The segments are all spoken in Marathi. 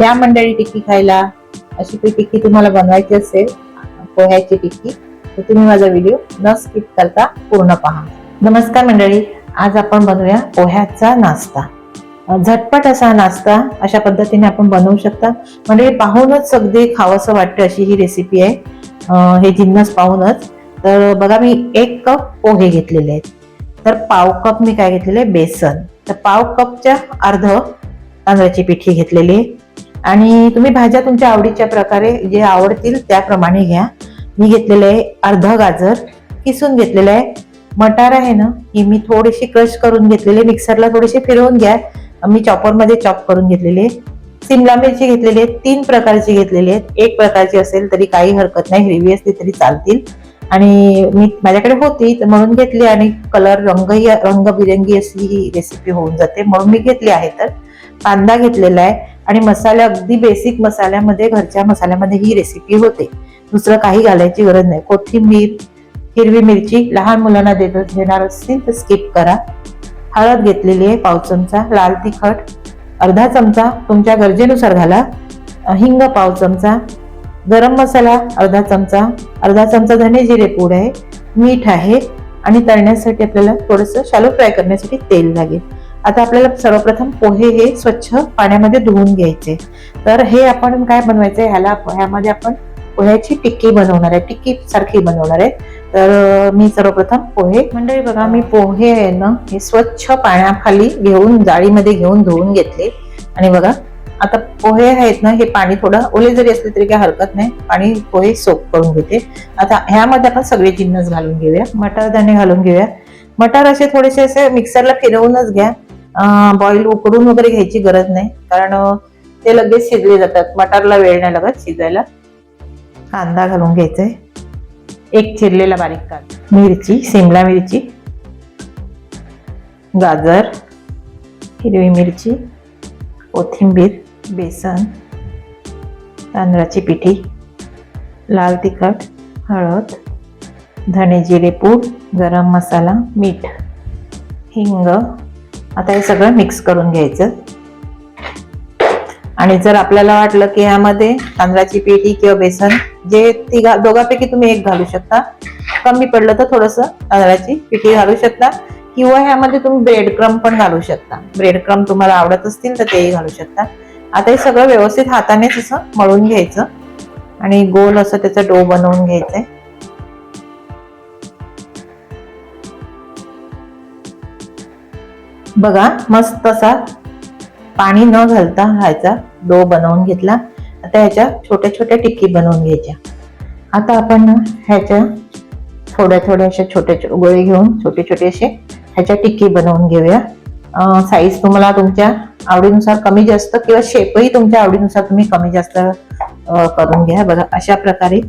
या मंडळी टिक्की खायला. अशी ती टिक्की तुम्हाला बनवायची असेल पोह्याची टिक्की तर तुम्ही माझा व्हिडिओ न स्किप करता पूर्ण पहा. नमस्कार मंडळी आज आपण बनवूया पोह्याचा नाश्ता. झटपट असा नाश्ता अशा पद्धतीने आपण बनवू शकता. म्हणजे पाहूनच अगदी खावंसं वाटतं अशी ही रेसिपी आहे. हे जिन्नस पाहूनच. तर बघा मी एक कप पोहे घेतलेले आहेत. तर पाव कप मी काय घेतलेले? बेसन. तर पाव कपच्या अर्ध तांदळाची पिठी घेतलेली आहे. आणि तुम्ही भाज्या तुमच्या आवडीच्या प्रकारे जे आवडतील त्याप्रमाणे घ्या. मी घेतलेलं आहे अर्धा गाजर किसून घेतलेलं आहे. मटार आहे ना ही मी थोडीशी क्रश करून घेतलेली मिक्सरला थोडीशी फिरवून घ्या. मी चॉपरमध्ये चॉप करून घेतलेली आहे. सिमला मिरची घेतलेली आहे. तीन प्रकारची घेतलेली आहेत. एक प्रकारची असेल तरी काही हरकत नाही. हिरवी असली तरी चालतील. आणि मी माझ्याकडे होती तर म्हणून घेतली आणि कलर रंगही रंगबिरंगी अशी ही रेसिपी होऊन जाते. म्हणून मी घेतली आहे तर. कांदा घेतलेला आहे. आणि मसाला अगदी बेसिक मसाल्यामध्ये घरच्या मसाल्यामध्ये ही रेसिपी होते. दुसरं काही घालायची गरज नाही. कोथिंबीर हिरवी मिरची लहान मुलांना देत देणार असतील तर स्किप करा. हळद घेतलेली आहे पाव चमचा लाल तिखट अर्धा चमचा तुमच्या गरजेनुसार घाला. अ, हिंग पाव चमचा गरम मसाला अर्धा चमचा अर्धा चमचा धने जिरे पूड आहे मीठ आहे आणि तळण्यासाठी आपल्याला थोडंसं शालो फ्राय करण्यासाठी तेल लागेल. आता आपल्याला सर्वप्रथम पोहे हे स्वच्छ पाण्यामध्ये धुवून घ्यायचे. तर हे आपण काय बनवायचंय ह्याला ह्यामध्ये आपण पोह्याची टिक्की बनवणार आहे. टिक्की सारखी बनवणार आहे. तर मी सर्वप्रथम पोहे मंडळी बघा. मी पोहे आहे ना हे स्वच्छ पाण्याखाली घेऊन जाळीमध्ये घेऊन धुवून घेतले. आणि बघा आता पोहे आहेत ना हे पाणी थोडं ओले जरी असले तरी काही हरकत नाही. पाणी पोहे सोप करून घेते. आता ह्यामध्ये आपण सगळे जिन्नस घालून घेऊया. मटार दाणे घालून घेऊया. मटार असे थोडेसे असे मिक्सरला फिरवूनच घ्या. बॉईल उकडून वगैरे घ्यायची गरज नाही. कारण ते लगेच शिजले जातात. मटारला वेळ नाही लागत शिजायला. कांदा घालून घ्यायचाय. एक चिरलेला बारीक कांदा. मिरची सिमला मिरची. गाजर हिरवी मिरची. कोथिंबीर बेसन. तांदळाची पिठी. लाल तिखट हळद. धणे जिरे पूड गरम मसाला मीठ. हिंग. आता हे सगळं मिक्स करून घ्यायचं. आणि जर आपल्याला वाटलं की ह्यामध्ये तांदळाची पिठी किंवा बेसन जे तिघा दोघांपैकी तुम्ही एक घालू शकता. कमी पडलं तर थोडंसं तांदळाची पिठी घालू शकता. किंवा ह्यामध्ये तुम्ही ब्रेड क्रम पण घालू शकता. ब्रेड क्रम तुम्हाला आवडत असतील तर तेही घालू शकता. आता हे सगळं व्यवस्थित हातानेच असं मळून घ्यायचं. आणि गोल असं त्याचा डो बनवून घ्यायचंय. बघा मस्त असा पाणी न घालता ह्याचा डो बनवून घेतला. आता ह्याच्या छोट्या छोट्या टिक्की बनवून घ्यायच्या. आता आपण ना ह्याच्या थोड्या थोड्या अशा छोट्या गोळे घेऊन छोटे छोटे असे ह्याच्या टिक्की बनवून घेऊया. साईज तुम्हाला तुमच्या आवडीनुसार कमी जास्त किंवा शेपही तुमच्या आवडीनुसार तुम्ही कमी जास्त करून घ्या. बघा अशा प्रकारे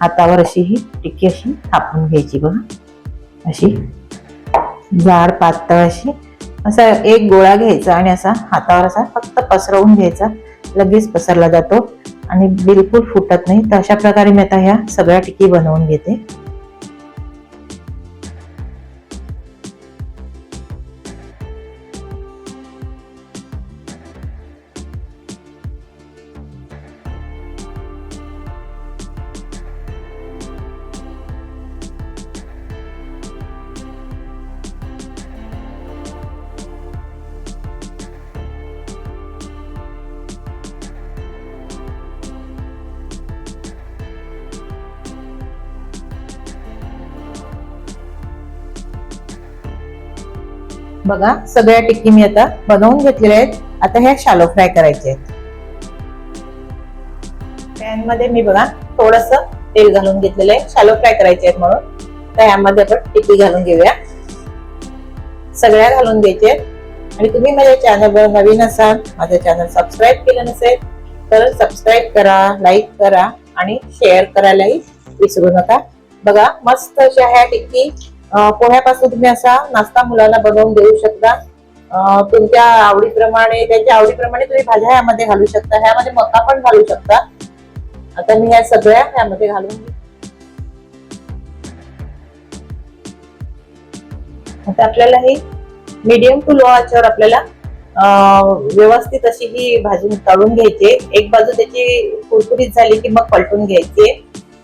हातावर अशी ही टिक्की अशी थापून घ्यायची बघा. अशी जाड पातळ अशी असा एक गोळा घ्यायचा आणि असा हातावर असा फक्त पसरवून घ्यायचा. लगेच पसरला जातो आणि बिलकुल फुटत नाही. तर अशा प्रकारे मी आता ह्या सगळ्या टिकी बनवून घेते. बघा सगळ्या टिक्की मी आता बनवून घेतलेल्या आहेत. आता ह्या शालो फ्राय करायचे आहेत. पॅनमध्ये मी बघा थोडस तेल घालून घेतलेलं आहे. शालो फ्राय करायचे आहेत म्हणून. तर ह्यामध्ये आपण टिक्की घालून घेऊया. सगळ्या घालून द्यायचे आहेत. आणि तुम्ही माझ्या चॅनलवर नवीन असाल माझं चॅनल सबस्क्राईब केलं नसेल तर सबस्क्राईब करा लाईक करा आणि शेअर करायलाही विसरू नका. बघा मस्त अशा ह्या टिक्की पोह्यापासून तुम्ही असा नाश्ता मुलांना बनवून देऊ शकता. तुमच्या आवडीप्रमाणे त्यांच्या आवडीप्रमाणे तुम्ही भाज्या ह्यामध्ये घालू शकता. ह्यामध्ये मका पण घालू शकता. आता मी ह्या सगळ्या ह्यामध्ये घालून आता आपल्याला हे मीडियम टू लो आचेवर आपल्याला व्यवस्थित अशी ही भाजी काढून घ्यायची एक बाजू त्याची कुरकुरीत झाली की मग पलटून घ्यायची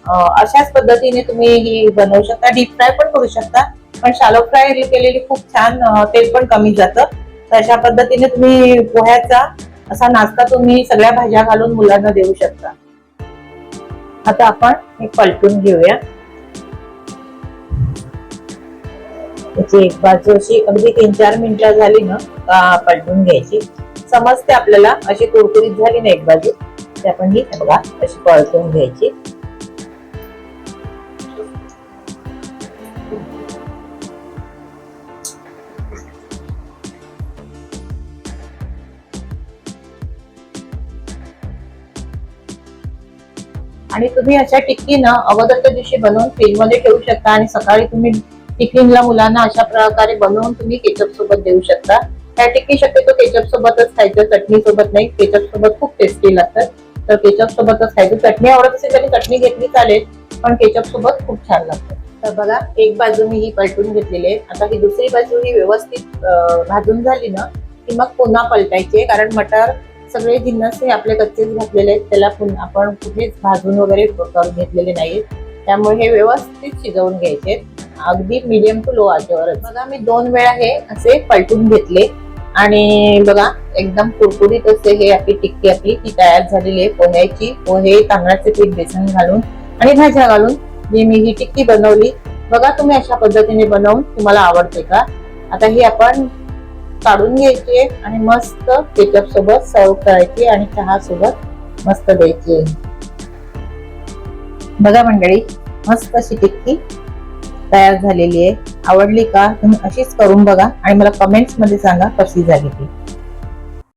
अशाच पद्धतीने तुम्ही ही बनवू शकता. डीप फ्राय पण करू शकता. पण शालो फ्राय केलेली खूप छान तेल पण कमी जातं. तर अशा पद्धतीने तुम्ही पोह्याचा असा नाश्ता तुम्ही सगळ्या भाज्या घालून मुलांना देऊ शकता. आता आपण हे पलटून घेऊया. त्याची एक बाजू अशी अगदी तीन चार मिनिटं झाली ना का पलटून घ्यायची. समजते आपल्याला अशी कुरकुरीत झाली ना एक बाजू. ते आपण ही बघा अशी पलटून घ्यायची. आणि तुम्ही अशा टिक्की अगोदरच्या दिवशी बनवून फ्रीजमध्ये ठेवू शकता आणि सकाळी तुम्ही टिफिनला मुलांना अशा प्रकारे बनवून तुम्ही केचप सोबत देऊ शकता. त्या टिक्की शक्यतो केचप सोबतच खायचं चटणी सोबत नाही. केचप सोबत खूप टेस्टी लागतात. तर केचप सोबतच खायचं. चटणी आवडत असेल तरी चटणी घेतली चालेल पण केचप सोबत खूप छान लागतं. तर बघा एक बाजू मी ही पलटून घेतलेली आहे. आता ही दुसरी बाजू ही व्यवस्थित भाजून झाली ना की मग पुन्हा पलटायची आहे. कारण मटर सगळे जिन्नस हे आपले कच्चेच घातलेले आहेत. त्याला पुन्हा आपण कुठेच भाजून वगैरे करून घेतलेले नाहीत त्यामुळे हे व्यवस्थित शिजवून घ्यायचे अगदी मिडियम टू लो आचेवरच. बघा मी दोन वेळा हे असे पलटून घेतले. आणि बघा एकदम कुरकुरीत असे हे आपली टिक्की आपली ती तयार झालेली आहे. पोह्याची पोहे तांदळाचे पीठ बेसन घालून आणि भाज्या घालून जे मी ही टिक्की बनवली. बघा तुम्ही अशा पद्धतीने बनवून तुम्हाला आवडते का? आता ही आपण काढून घ्यायची आणि मस्त केचप सोबत सर्व करायची आणि चहा सोबत मस्त द्यायची. बघा मंडळी मस्त अशी टिक्की तयार झालेली आहे. आवडली का? तुम्ही अशीच करून बघा आणि मला कमेंट्समध्ये सांगा कशी झाली ती.